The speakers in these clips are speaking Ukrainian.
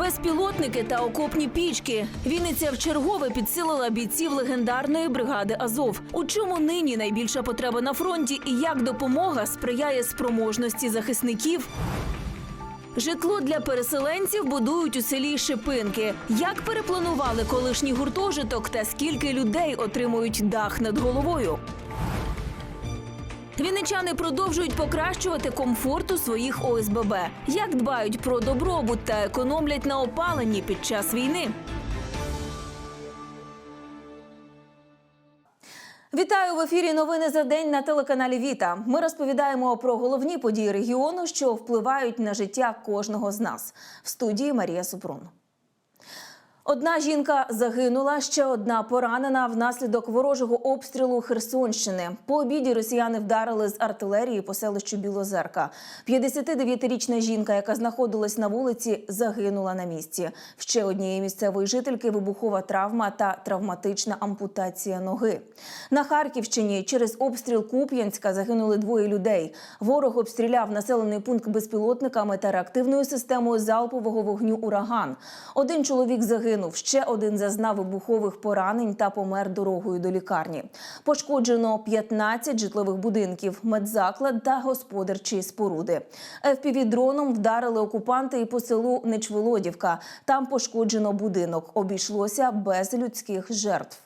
Безпілотники та окопні пічки. Вінниця вчергове підсилила бійців легендарної бригади Азов. У чому нині найбільша потреба на фронті і як допомога сприяє спроможності захисників? Житло для переселенців будують у селі Шипинки. Як перепланували колишній гуртожиток та скільки людей отримують дах над головою? Вінничани продовжують покращувати комфорт у своїх ОСББ. Як дбають про добробут та економлять на опаленні під час війни? Вітаю в ефірі. Новини за день на телеканалі Віта. Ми розповідаємо про головні події регіону, що впливають на життя кожного з нас. В студії Марія Супрун. Одна жінка загинула, ще одна поранена внаслідок ворожого обстрілу Херсонщини. По обіді росіяни вдарили з артилерії по селищу Білозерка. 59-річна жінка, яка знаходилась на вулиці, загинула на місці. Ще однієї місцевої жительки вибухова травма та травматична ампутація ноги. На Харківщині через обстріл Куп'янська загинули двоє людей. Ворог обстріляв населений пункт безпілотниками та реактивною системою залпового вогню ураган. Один чоловік загинув, ще один зазнав вибухових поранень та помер дорогою до лікарні. Пошкоджено 15 житлових будинків, медзаклад та господарчі споруди. ФПВ-дроном вдарили окупанти і по селу Нечволодівка. Там пошкоджено будинок. Обійшлося без людських жертв.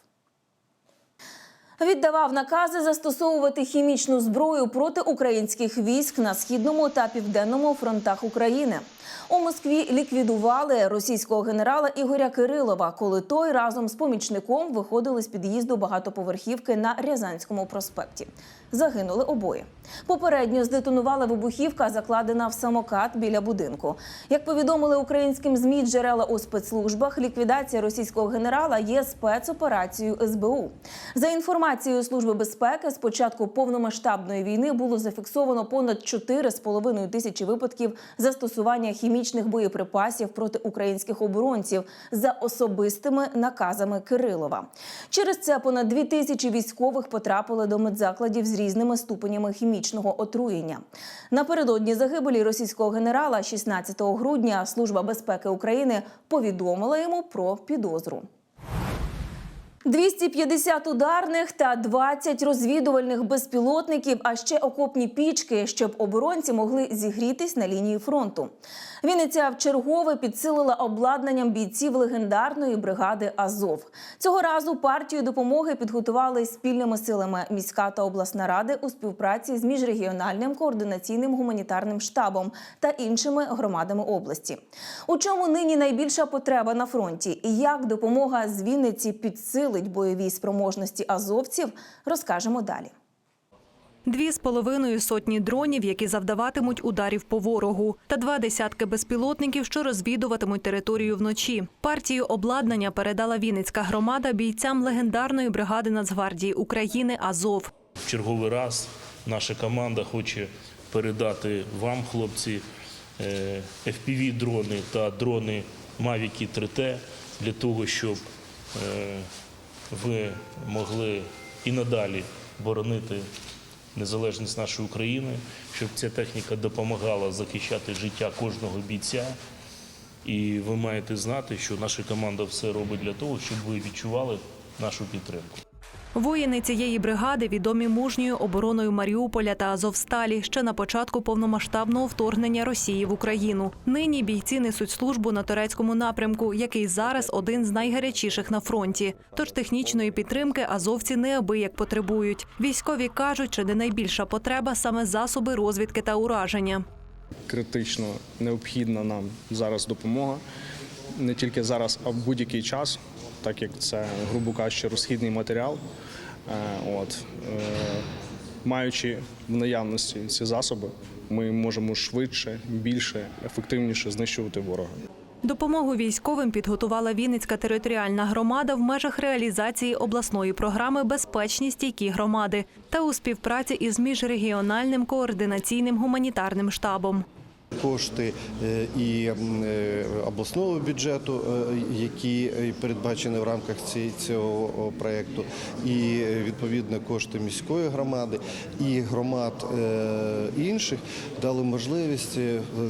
Віддавав накази застосовувати хімічну зброю проти українських військ на східному та південному фронтах України. У Москві ліквідували російського генерала Ігоря Кирилова, коли той разом з помічником виходили з під'їзду багатоповерхівки на Рязанському проспекті. Загинули обоє. Попередньо здетонувала вибухівка, закладена в самокат біля будинку. Як повідомили українським змі джерела у спецслужбах, ліквідація російського генерала є спецоперацією СБУ. За інформацією Служби безпеки, з початку повномасштабної війни було зафіксовано понад 4,5 тисячі випадків застосування хімічних боєприпасів проти українських оборонців за особистими наказами Кирилова. Через це понад дві тисячі військових потрапили до медзакладів з різними ступенями хімічного отруєння. Напередодні загибелі російського генерала 16 грудня Служба безпеки України повідомила йому про підозру. 250 ударних та 20 розвідувальних безпілотників, а ще окопні пічки, щоб оборонці могли зігрітись на лінії фронту. Вінниця вчергове підсилила обладнанням бійців легендарної бригади Азов. Цього разу партію допомоги підготували спільними силами міська та обласна ради у співпраці з міжрегіональним координаційним гуманітарним штабом та іншими громадами області. У чому нині найбільша потреба на фронті і як допомога з Вінниці підсилить бойові спроможності азовців, розкажемо далі. Дві з половиною сотні дронів, які завдаватимуть ударів по ворогу, та два десятки безпілотників, що розвідуватимуть територію вночі. Партію обладнання передала Вінницька громада бійцям легендарної бригади Нацгвардії України Азов. В черговий раз наша команда хоче передати вам, хлопці, е, FPV-дрони та дрони Mavic 3T для того, щоб е, ви могли і надалі боронити незалежність нашої України, щоб ця техніка допомагала захищати життя кожного бійця. І ви маєте знати, що наша команда все робить для того, щоб ви відчували нашу підтримку. Воїни цієї бригади відомі мужньою обороною Маріуполя та Азовсталі ще на початку повномасштабного вторгнення Росії в Україну. Нині бійці несуть службу на турецькому напрямку, який зараз один з найгарячіших на фронті. Тож технічної підтримки азовці неабияк потребують. Військові кажуть, що не найбільша потреба саме засоби розвідки та ураження. критично необхідна нам зараз допомога. Не тільки зараз, а в будь-який час, так як це, грубо кажучи, розхідний матеріал. Е, От, е, маючи в наявності ці засоби, ми можемо швидше, більше, ефективніше знищувати ворога. Допомогу військовим підготувала Вінницька територіальна громада в межах реалізації обласної програми Безпечні стійкі громади та у співпраці із міжрегіональним координаційним гуманітарним штабом. Кошти е, і е, обласного бюджету, е, які передбачені в рамках цього о, проекту, і відповідно кошти міської громади і громад інших дали можливість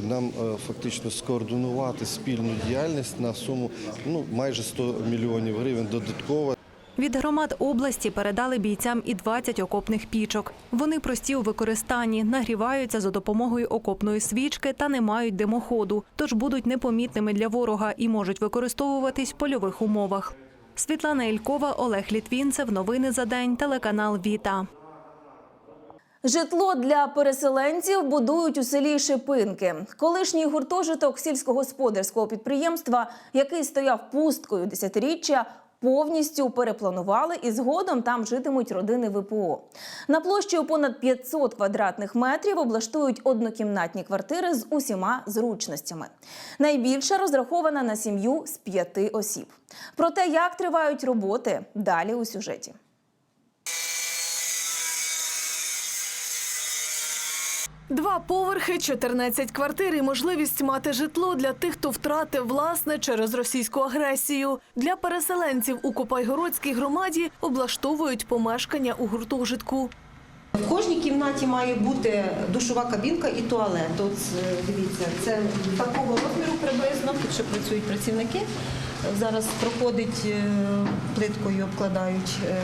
нам фактично скоординувати спільну діяльність на суму ну майже 100 мільйонів гривень додатково. Від громад області передали бійцям і 20 окопних пічок. Вони прості у використанні, нагріваються за допомогою окопної свічки та не мають димоходу, тож будуть непомітними для ворога і можуть використовуватись в польових умовах. Світлана Ількова, Олег Літвінцев. Новини за день. Телеканал Віта. Житло для переселенців будують у селі Шипинки. Колишній гуртожиток сільськогосподарського підприємства, який стояв пусткою десятиріччя, повністю перепланували і згодом там житимуть родини ВПО. На площі понад 500 квадратних метрів облаштують однокімнатні квартири з усіма зручностями. Найбільша розрахована на сім'ю з п'яти осіб. Про те, як тривають роботи, далі у сюжеті. Два поверхи, 14 квартир і можливість мати житло для тих, хто втратив власне через російську агресію. Для переселенців у Копайгородській громаді облаштовують помешкання у гуртожитку. В кожній кімнаті має бути душова кабінка і туалет. От е, дивіться, це такого розміру приблизно. Тут ще працюють працівники. Зараз проходить е, плиткою, обкладають е,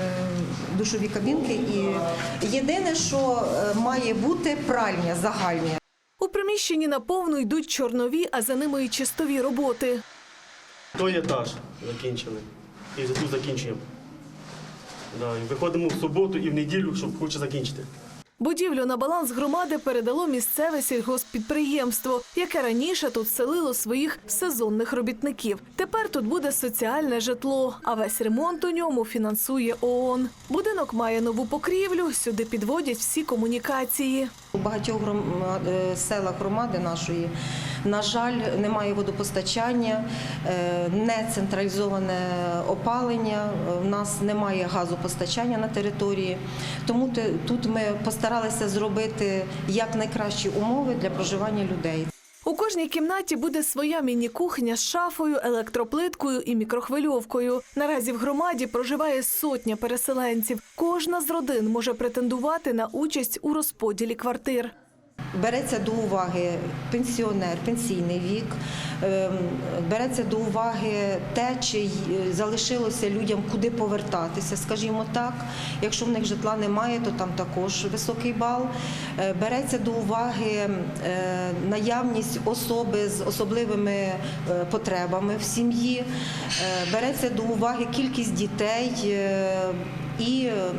душові кабінки. І єдине, що е, має бути пральня загальня. У приміщенні наповну йдуть чорнові, а за ними і чистові роботи. Той етаж закінчили. І тут закінчуємо. Да, і виходимо в суботу і в неділю, щоб хоче закінчити. Будівлю на баланс громади передало місцеве сільгоспідприємство, яке раніше тут селило своїх сезонних робітників. Тепер тут буде соціальне житло, а весь ремонт у ньому фінансує ООН. Будинок має нову покрівлю, сюди підводять всі комунікації. У багатьох е, селах громади нашої, на жаль, немає водопостачання, е, не централізоване опалення, е, в нас немає газопостачання на території. Тому тут ми постаралися зробити як найкращі умови для проживання людей. У кожній кімнаті буде своя міні-кухня з шафою, електроплиткою і мікрохвильовкою. Наразі в громаді проживає сотня переселенців. Кожна з родин може претендувати на участь у розподілі квартир. Береться до уваги пенсіонер, пенсійний вік, ем, береться до уваги те, чи залишилося людям куди повертатися, скажімо так. Якщо в них житла немає, то там також високий бал. Е, Береться до уваги е, наявність особи з особливими е, потребами в сім'ї, Е, береться до уваги кількість дітей. І е,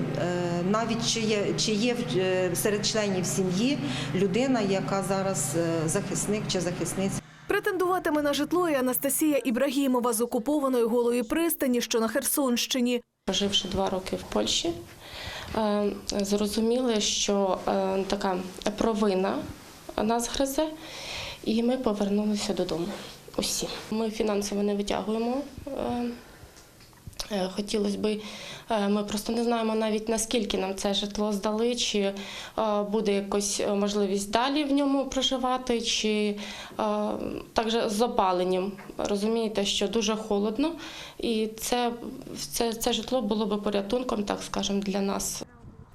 навіть чи є, чи є в- е, серед членів сім'ї людина, яка зараз е, захисник чи захисниця. Претендуватиме на житло і Анастасія Ібрагімова з окупованої голої пристані, що на Херсонщині. Проживши два роки в Польщі, зрозуміли, що така провина нас гризе, і ми повернулися додому. Усі. Ми фінансово не витягуємо. Е, е, Хотілося б, ми просто не знаємо навіть наскільки нам це житло здали, чи е, буде якась е, можливість далі в ньому проживати, чи е, також з опаленням. Розумієте, що дуже холодно, і це, це, це житло було б порятунком, так скажемо, для нас.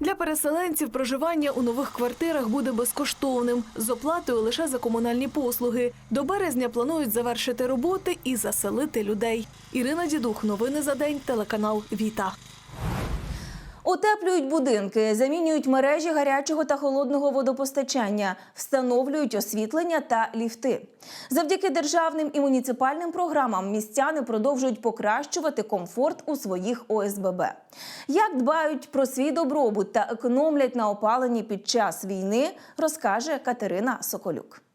Для переселенців проживання у нових квартирах буде безкоштовним з оплатою лише за комунальні послуги. До березня планують завершити роботи і заселити людей. Ірина Дідух, новини за день, телеканал Віта. Утеплюють будинки, замінюють мережі гарячого та холодного водопостачання, встановлюють освітлення та ліфти. Завдяки державним і муніципальним програмам містяни продовжують покращувати комфорт у своїх ОСББ. Як дбають про свій добробут та економлять на опаленні під час війни, розкаже Катерина Соколюк.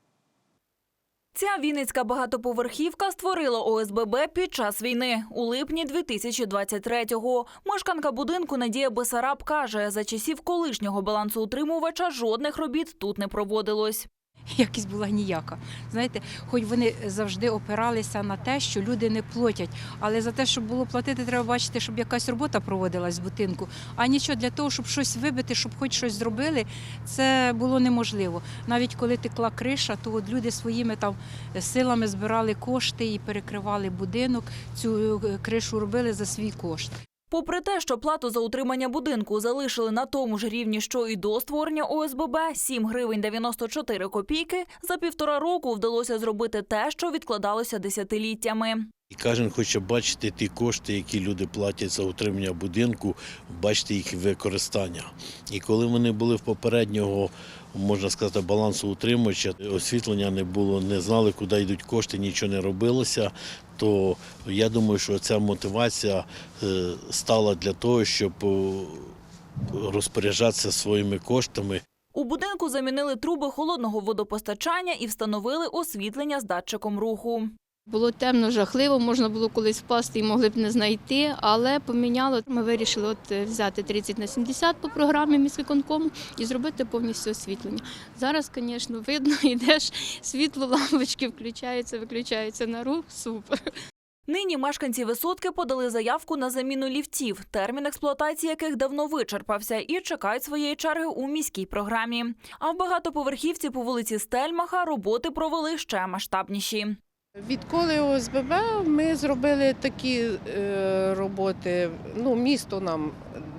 Ця вінницька багатоповерхівка створила ОСББ під час війни у липні 2023-го. Мешканка будинку Надія Бесараб каже, за часів колишнього балансоутримувача жодних робіт тут не проводилось. якість була ніяка. Знаєте, хоч вони завжди опиралися на те, що люди не платять, але за те, щоб було платити, треба бачити, щоб якась робота проводилась в будинку. А нічого для того, щоб щось вибити, щоб хоч щось зробили, це було неможливо. Навіть коли текла криша, то от люди своїми там силами збирали кошти і перекривали будинок. Цю е, кришу робили за свій кошт. Попри те, що плату за утримання будинку залишили на тому ж рівні, що і до створення ОСББ 7 гривень 94 копійки, за півтора року вдалося зробити те, що відкладалося десятиліттями. І кожен хоче бачити ті кошти, які люди платять за утримання будинку, бачити їх використання. І коли вони були в попереднього, можна сказати, балансу утримувача, освітлення не було, не знали, куди йдуть кошти, нічого не робилося, то я думаю, що ця мотивація е, стала для того, щоб розпоряджатися своїми коштами. У будинку замінили труби холодного водопостачання і встановили освітлення з датчиком руху. Було темно, жахливо, можна було колись впасти і могли б не знайти, але поміняло. Ми вирішили от е, взяти 30 на 70 по програмі міськвиконкому і зробити повністю освітлення. Зараз, звісно, видно, йдеш, світло, лампочки включаються, виключаються на рух. Супер. Нині мешканці висотки подали заявку на заміну ліфтів, термін експлуатації яких давно вичерпався, і чекають своєї черги у міській програмі. А в багатоповерхівці по вулиці Стельмаха роботи провели ще масштабніші. Відколи ОСББ ми зробили такі е, роботи. Ну, місто нам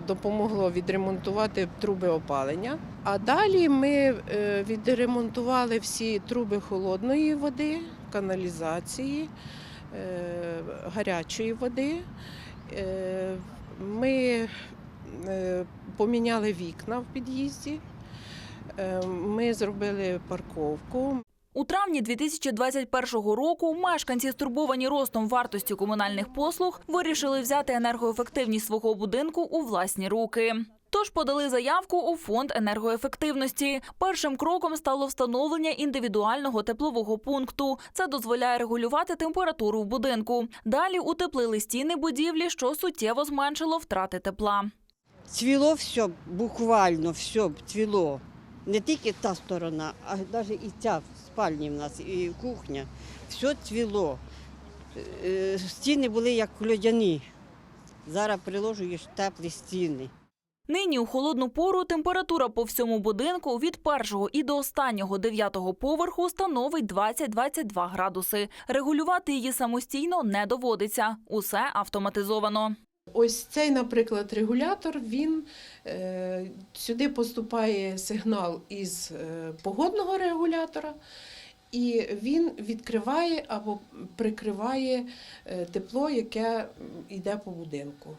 допомогло відремонтувати труби опалення. А далі ми е, відремонтували всі труби холодної води, каналізації, е, гарячої води. Ми поміняли вікна в під'їзді. Ми зробили парковку. У травні 2021 року мешканці, стурбовані ростом вартості комунальних послуг, вирішили взяти енергоефективність свого будинку у власні руки. Тож подали заявку у фонд енергоефективності. Першим кроком стало встановлення індивідуального теплового пункту. Це дозволяє регулювати температуру в будинку. Далі утеплили стіни будівлі, що суттєво зменшило втрати тепла. Цвіло все, буквально все цвіло. Не тільки та сторона, а навіть і ця спальні в нас, і кухня. Все цвіло. Е, Стіни були як льодяні. Зараз приложуєш теплі стіни. Нині у холодну пору температура по всьому будинку від першого і до останнього дев'ятого поверху становить 20-22 градуси. Регулювати її самостійно не доводиться. Усе автоматизовано. Ось цей, наприклад, регулятор, він е, сюди поступає сигнал із е, погодного регулятора, і він відкриває або прикриває е, тепло, яке йде по будинку.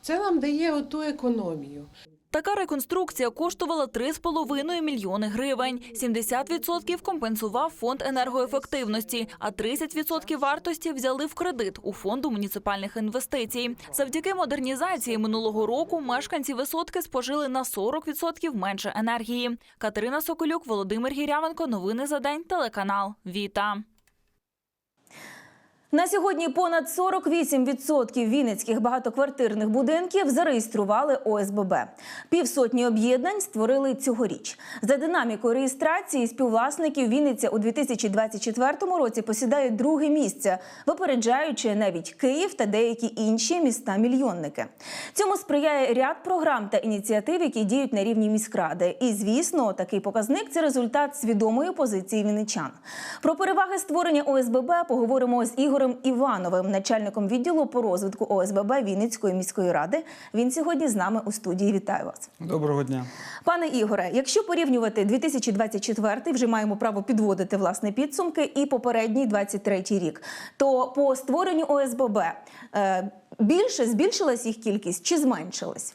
Це нам дає оту економію. Така реконструкція коштувала 3,5 мільйони гривень. 70% компенсував фонд енергоефективності, а 30% вартості взяли в кредит у фонду муніципальних інвестицій. Завдяки модернізації минулого року мешканці висотки спожили на 40% менше енергії. Катерина Соколюк, Володимир Гірявенко. Новини за день. Телеканал Віта. На сьогодні понад 48% вінницьких багатоквартирних будинків зареєстрували ОСББ. Півсотні об'єднань створили цьогоріч. За динамікою реєстрації співвласників Вінниця у 2024 році посідає друге місце, випереджаючи навіть Київ та деякі інші міста-мільйонники. Цьому сприяє ряд програм та ініціатив, які діють на рівні міськради. І звісно, такий показник це результат свідомої позиції вінничан. Про переваги створення ОСББ поговоримо з Ігорем Івановим, начальником відділу по розвитку ОСББ Вінницької міської ради. Він сьогодні з нами у студії. Вітаю вас. Доброго дня. Пане Ігоре, якщо порівнювати 2024, вже маємо право підводити власне підсумки, і попередній 23 рік, то по створенню ОСББ е, більше збільшилась їх кількість чи зменшилась?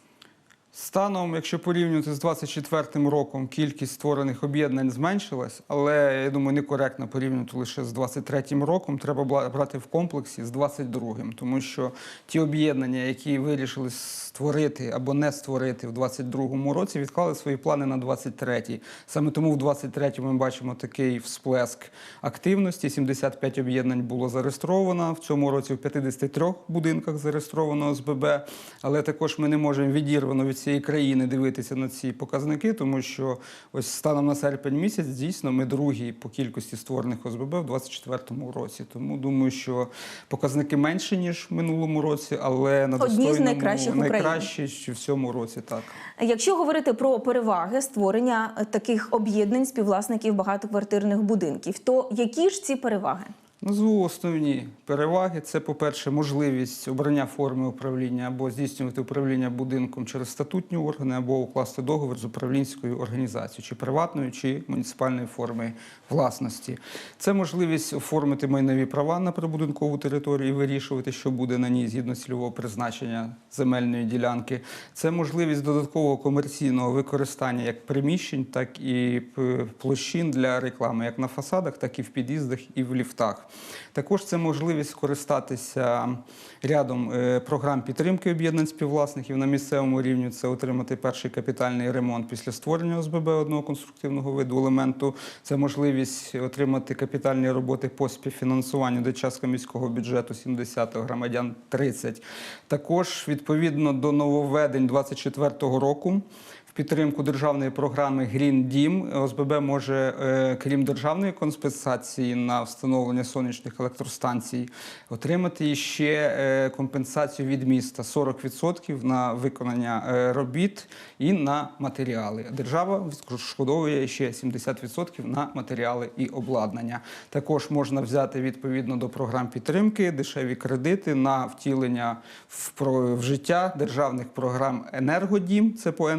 Станом, якщо порівнювати з 24 роком, кількість створених об'єднань зменшилась, але я думаю, некоректно порівнювати лише з 23 роком. Треба брати в комплексі з 22-м, тому що ті об'єднання, які вирішили створити або не створити в 22-му році, відклали свої плани на 23-й. Саме тому в 23-му ми бачимо такий всплеск активності. 75 об'єднань було зареєстровано в цьому році в 53 будинках зареєстровано ОСББ. Але також ми не можемо відірвано від всієї країни дивитися на ці показники, тому що ось станом на серпень місяць дійсно ми другі по кількості створених ОСББ в 2024 році. Тому думаю, що показники менші ніж в минулому році, але на Одні з найкращих в найкращі що в цьому році. Так. Якщо говорити про переваги створення таких об'єднань співвласників багатоквартирних будинків, то які ж ці переваги? Назву основні переваги. Це, по-перше, можливість обрання форми управління або здійснювати управління будинком через статутні органи, або укласти договір з управлінською організацією, чи приватною, чи муніципальної форми власності. Це можливість оформити майнові права на прибудинкову територію і вирішувати, що буде на ній згідно цільового призначення земельної ділянки. Це можливість додаткового комерційного використання як приміщень, так і площин для реклами, як на фасадах, так і в під'їздах і в ліфтах. Також це можливість скористатися рядом е, програм підтримки об'єднань співвласників на місцевому рівні. Це отримати перший капітальний ремонт після створення ОСББ одного конструктивного виду елементу. Це можливість отримати капітальні роботи по співфінансуванню до частка міського бюджету 70 громадян 30. Також відповідно до нововведень 2024 року. Підтримку державної програми Green Дім ОСББ може, е, крім державної компенсації на встановлення сонячних електростанцій, отримати ще е, компенсацію від міста 40% на виконання е, робіт і на матеріали. Держава відшкодовує ще 70% на матеріали і обладнання. Також можна взяти відповідно до програм підтримки дешеві кредити на втілення в, життя державних програм Енергодім, це по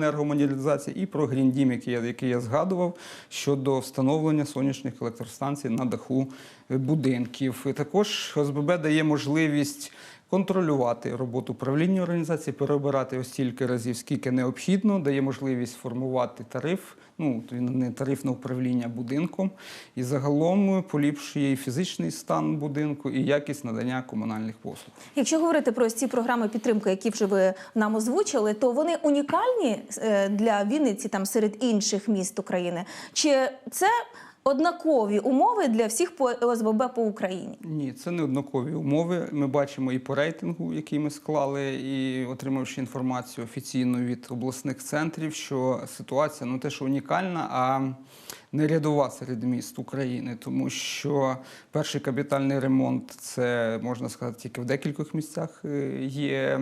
енергомодернізації, і про Гріндім, який я, який я згадував, щодо встановлення сонячних електростанцій на даху будинків. І також ОСББ дає можливість. Контролювати роботу управління організації, перебирати ось стільки разів, скільки необхідно, дає можливість формувати тариф, ну не тариф на управління будинком, і загалом поліпшує і фізичний стан будинку, і якість надання комунальних послуг. Якщо говорити про ці програми підтримки, які вже ви нам озвучили, то вони унікальні е, для Вінниці там серед інших міст України. Чи це однакові умови для всіх по ОСББ по Україні? Ні, це не однакові умови. Ми бачимо і по рейтингу, який ми склали, і отримавши інформацію офіційно від обласних центрів, що ситуація ну те, що унікальна, а не рядова серед міст України, тому що перший капітальний ремонт це можна сказати тільки в декількох місцях е, є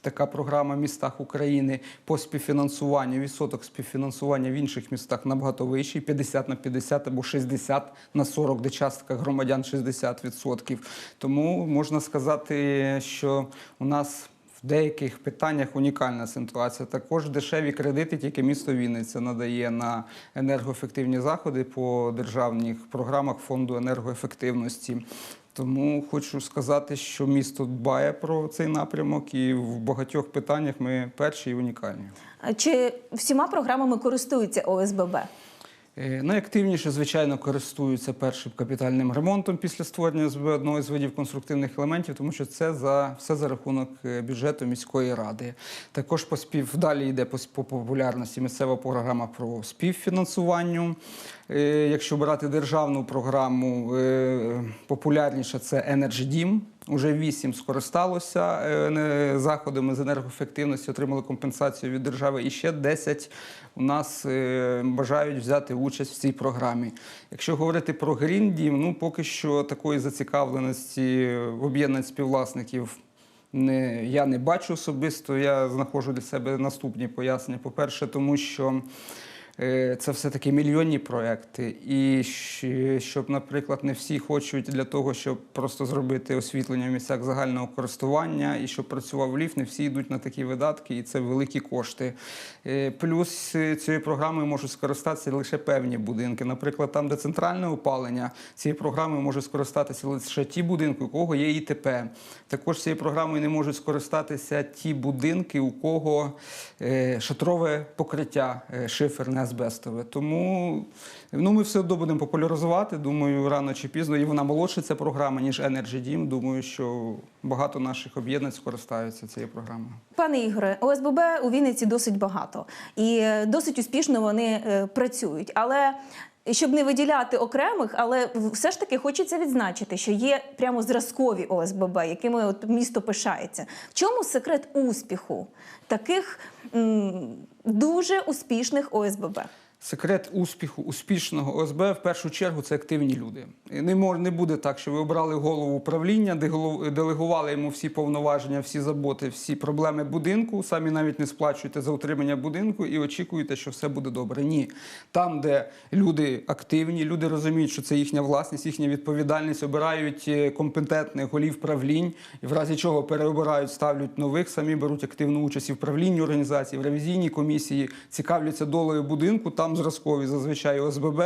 така програма в містах України по співфінансуванню. Відсоток співфінансування в інших містах набагато вищий 50 на 50 або 60 на 40, де частка громадян 60%. Тому можна сказати, що у нас в деяких питаннях унікальна ситуація. Також дешеві кредити тільки місто Вінниця надає на енергоефективні заходи по державних програмах фонду енергоефективності. Тому хочу сказати, що місто дбає про цей напрямок, і в багатьох питаннях ми перші і унікальні. Чи всіма програмами користуються ОСББ? Е, Найактивніше, звичайно, користуються першим капітальним ремонтом після створення одного з видів конструктивних елементів, тому що це за все за рахунок е, бюджету міської ради. Також по спів далі йде по, по популярності місцева програма про співфінансування. Е, Якщо брати державну програму, е, популярніша це Energy Дім. Уже вісім скористалося е, заходами з енергоефективності, отримали компенсацію від держави. І ще 10 у нас е, бажають взяти участь в цій програмі. Якщо говорити про Дім, ну поки що такої зацікавленості в об'єднань співвласників не, я не бачу особисто. Я знаходжу для себе наступні пояснення. По-перше, тому що це все-таки мільйонні проекти. І щоб, наприклад, не всі хочуть для того, щоб просто зробити освітлення в місцях загального користування і щоб працював ліфт, не всі йдуть на такі видатки, і це великі кошти. Е, Плюс е, цією програмою можуть скористатися лише певні будинки. Наприклад, там, де центральне опалення, цією програмою можуть скористатися лише ті будинки, у кого є ІТП. Також цією програмою не можуть скористатися ті будинки, у кого е, шатрове покриття е, шиферне азбестове. Тому ну, ми все одно будемо популяризувати. Думаю, рано чи пізно. І вона молодша ця програма, ніж Energy Дім. Думаю, що багато наших об'єднань скористаються цією програмою. Пане Ігоре, ОСББ у Вінниці досить багато і досить успішно вони е, працюють. Але щоб не виділяти окремих, але все ж таки хочеться відзначити, що є прямо зразкові ОСББ, якими от місто пишається. В чому секрет успіху таких м, дуже успішних ОСББ? Секрет успіху успішного ОСБ в першу чергу це активні люди. Не мож, не буде так, що ви обрали голову управління, делегували йому всі повноваження, всі заботи, всі проблеми будинку. Самі навіть не сплачуєте за утримання будинку і очікуєте, що все буде добре. Ні, там, де люди активні, люди розуміють, що це їхня власність, їхня відповідальність, обирають е, компетентних голів правлінь, і в разі чого переобирають, ставлять нових, самі беруть активну участь і в правлінні організації, в ревізійній комісії, цікавляться долею будинку. Там зразкові зазвичай ОСББ.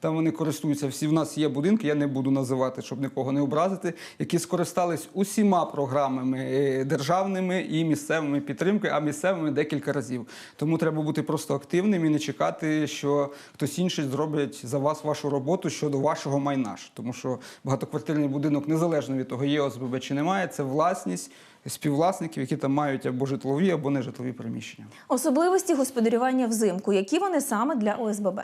Там вони користуються. Всі в нас є будинки, я не буду називати, щоб нікого не образити, які скористались усіма програмами е, державними і місцевими підтримки, а місцевими декілька разів. Тому треба бути просто активним і не чекати, що хтось інший зробить за вас вашу роботу щодо вашого майна. Тому що багатоквартирний будинок, незалежно від того, є ОСББ чи немає, це власність співвласників, які там мають або житлові, або нежитлові приміщення. Особливості господарювання взимку, які вони саме для ОСББ?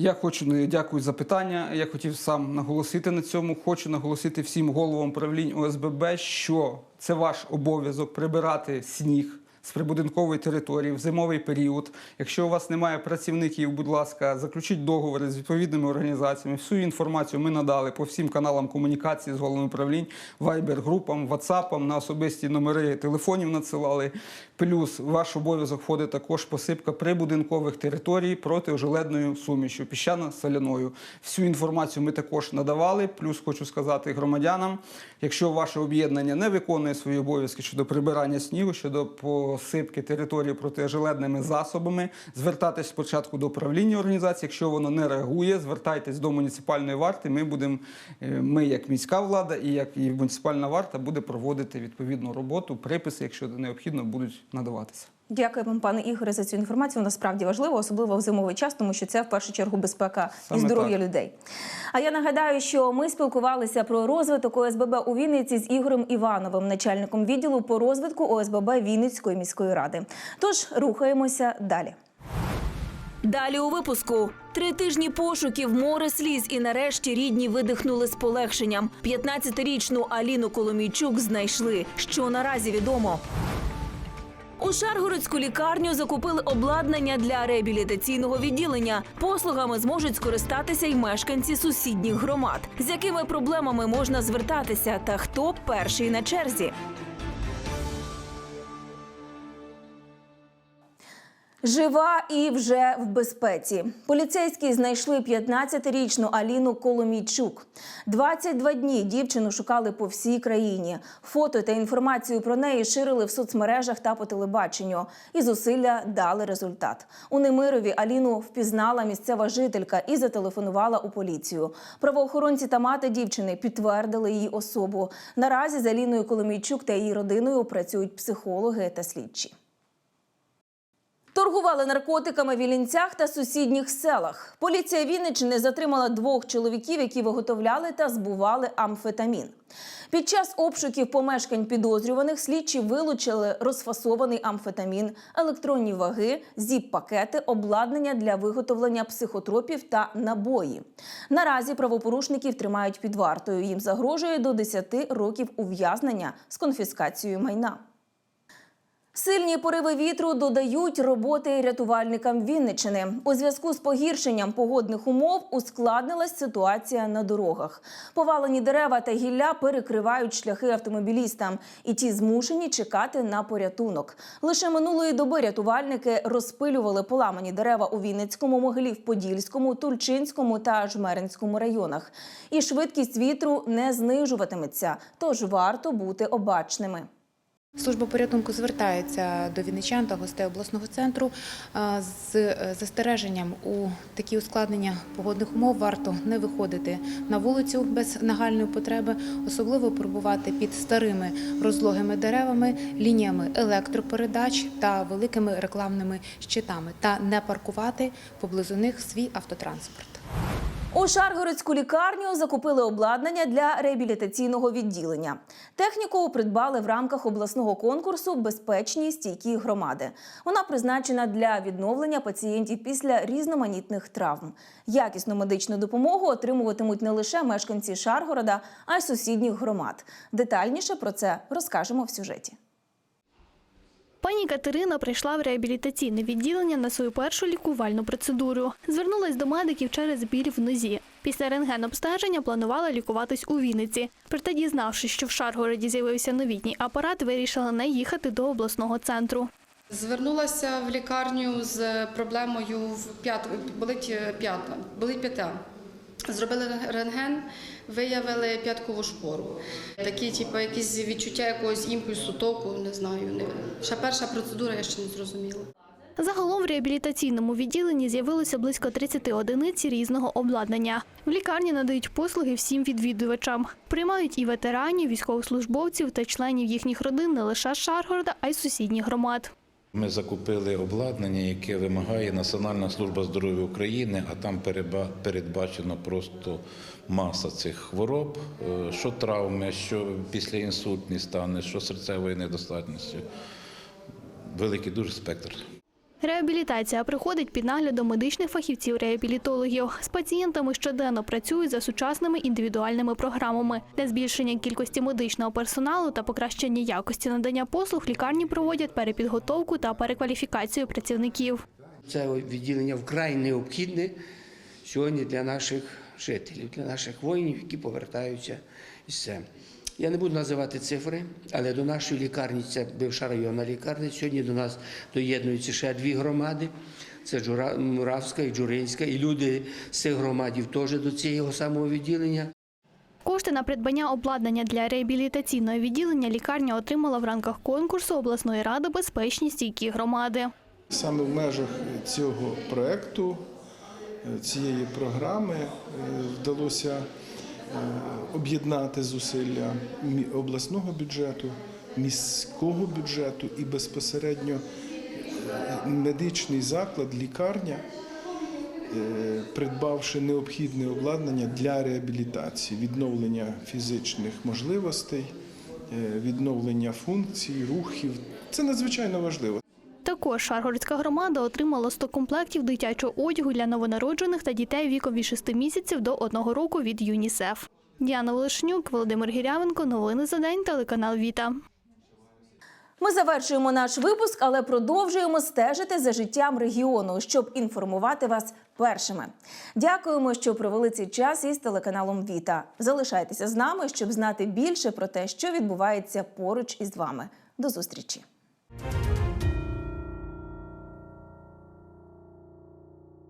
Я хочу ну, дякую за питання. Я хотів сам наголосити на цьому. Хочу наголосити всім головам правлінь ОСББ, що це ваш обов'язок прибирати сніг. З прибудинкової території в зимовий період. Якщо у вас немає працівників, будь ласка, заключіть договори з відповідними організаціями. Всю інформацію ми надали по всім каналам комунікації з головним управлінь, вайбер-групам, ватсапам, на особисті номери телефонів надсилали. Плюс ваш обов'язок входить також посипка прибудинкових територій протиожеледною сумішю, піщано-соляною. Всю інформацію ми також надавали. Плюс хочу сказати громадянам, якщо ваше об'єднання не виконує свої обов'язки щодо прибирання снігу, щодо посипки території протиожеледними засобами, звертайтесь спочатку до управління організації. Якщо воно не реагує, звертайтесь до муніципальної варти. Ми будемо, е, ми як міська влада і як і муніципальна варта буде проводити відповідну роботу. Приписи, якщо необхідно, будуть надаватися. Дякую вам, пане Ігоре, за цю інформацію. Вона справді важлива, особливо в зимовий час, тому що це в першу чергу безпека Саме і здоров'я так. людей. А я нагадаю, що ми спілкувалися про розвиток ОСББ у Вінниці з Ігорем Івановим, начальником відділу по розвитку ОСББ Вінницької міської ради. Тож рухаємося далі. Далі у випуску три тижні пошуків, море сліз, і нарешті рідні видихнули з полегшенням. 15-річну Аліну Коломійчук знайшли. Що наразі відомо? У Шаргородську лікарню закупили обладнання для реабілітаційного відділення. Послугами зможуть скористатися й мешканці сусідніх громад. З якими проблемами можна звертатися та хто перший на черзі? Жива і вже в безпеці. Поліцейські знайшли 15-річну Аліну Коломійчук. 22 дні дівчину шукали по всій країні. Фото та інформацію про неї ширили в соцмережах та по телебаченню. І зусилля дали результат. У Немирові Аліну впізнала місцева жителька і зателефонувала у поліцію. Правоохоронці та мати дівчини підтвердили її особу. Наразі з Аліною Коломійчук та її родиною працюють психологи та слідчі. Торгували наркотиками в Іллінцях та сусідніх селах. Поліція Вінниччини затримала двох чоловіків, які виготовляли та збували амфетамін. Під час обшуків помешкань підозрюваних слідчі вилучили розфасований амфетамін, електронні ваги, зіп-пакети, обладнання для виготовлення психотропів та набої. Наразі правопорушників тримають під вартою. Їм загрожує до 10 років ув'язнення з конфіскацією майна. Сильні пориви вітру додають роботи рятувальникам Вінничини. У зв'язку з погіршенням погодних умов ускладнилась ситуація на дорогах. Повалені дерева та гілля перекривають шляхи автомобілістам, і ті змушені чекати на порятунок. Лише минулої доби рятувальники розпилювали поламані дерева у Вінницькому, Могилів-Подільському, Тульчинському та Жмеринському районах. І швидкість вітру не знижуватиметься, тож варто бути обачними. Служба порятунку звертається до вінничан та гостей обласного центру з е, застереженням у такі ускладнення погодних умов варто не виходити на вулицю без нагальної потреби, особливо перебувати під старими розлогими деревами, лініями електропередач та великими рекламними щитами та не паркувати поблизу них свій автотранспорт. У Шаргородську лікарню закупили обладнання для реабілітаційного відділення. Техніку придбали в рамках обласного конкурсу Безпечні стійкі громади. Вона призначена для відновлення пацієнтів після різноманітних травм. Якісну медичну допомогу отримуватимуть не лише мешканці Шаргорода, а й сусідніх громад. Детальніше про це розкажемо в сюжеті. Пані Катерина прийшла в реабілітаційне відділення на свою першу лікувальну процедуру. Звернулась до медиків через біль в нозі. Після рентген-обстеження планувала лікуватись у Вінниці. Проте, дізнавшись, що в Шаргороді з'явився новітній апарат, вирішила не їхати до обласного центру. Звернулася в лікарню з проблемою в п'ят... болить п'ята, болить п'ята. Зробили рентген, виявили п'яткову шпору. Такі, типу, якісь відчуття якогось імпульсу, току, не знаю. Не... Ще перша процедура, я ще не зрозуміла. Загалом в реабілітаційному відділенні з'явилося близько 30 одиниць різного обладнання. В лікарні надають послуги всім відвідувачам. Приймають і ветеранів, військовослужбовців та членів їхніх родин не лише з Шаргорода, а й сусідніх громад. Ми закупили обладнання, яке вимагає Національна служба здоров'я України, а там передбачено просто маса цих хвороб, е, що травми, що післяінсультні стани, що серцевої недостатності. Великий дуже спектр. Реабілітація приходить під наглядом медичних фахівців-реабілітологів. З пацієнтами щоденно працюють за сучасними індивідуальними програмами. Для збільшення кількості медичного персоналу та покращення якості надання послуг лікарні проводять перепідготовку та перекваліфікацію працівників. Це відділення вкрай необхідне сьогодні для наших жителів, для наших воїнів, які повертаються із це. Я не буду називати цифри, але до нашої лікарні, це бивша районна лікарня, сьогодні до нас доєднуються ще дві громади. Це Муравська і Джуринська, і люди з цих громадів теж до цього самого відділення. Кошти на придбання обладнання для реабілітаційного відділення лікарня отримала в рамках конкурсу обласної ради безпечні стійкі громади. Саме в межах цього проекту, е, цієї програми е, вдалося об'єднати зусилля обласного бюджету, міського бюджету і безпосередньо е, медичний заклад, лікарня, е, придбавши необхідне обладнання для реабілітації, відновлення фізичних можливостей, е, відновлення функцій, рухів. Це надзвичайно важливо. Також Шаргородська громада отримала 100 комплектів дитячого одягу для новонароджених та дітей віком від 6 місяців до 1 року від ЮНІСЕФ. Діана Волошнюк, Володимир Гірявенко. Новини за день. Телеканал Віта. Ми завершуємо наш випуск, але продовжуємо стежити за життям регіону, щоб інформувати вас першими. Дякуємо, що провели цей час із телеканалом Віта. Залишайтеся з нами, щоб знати більше про те, що відбувається поруч із вами. До зустрічі.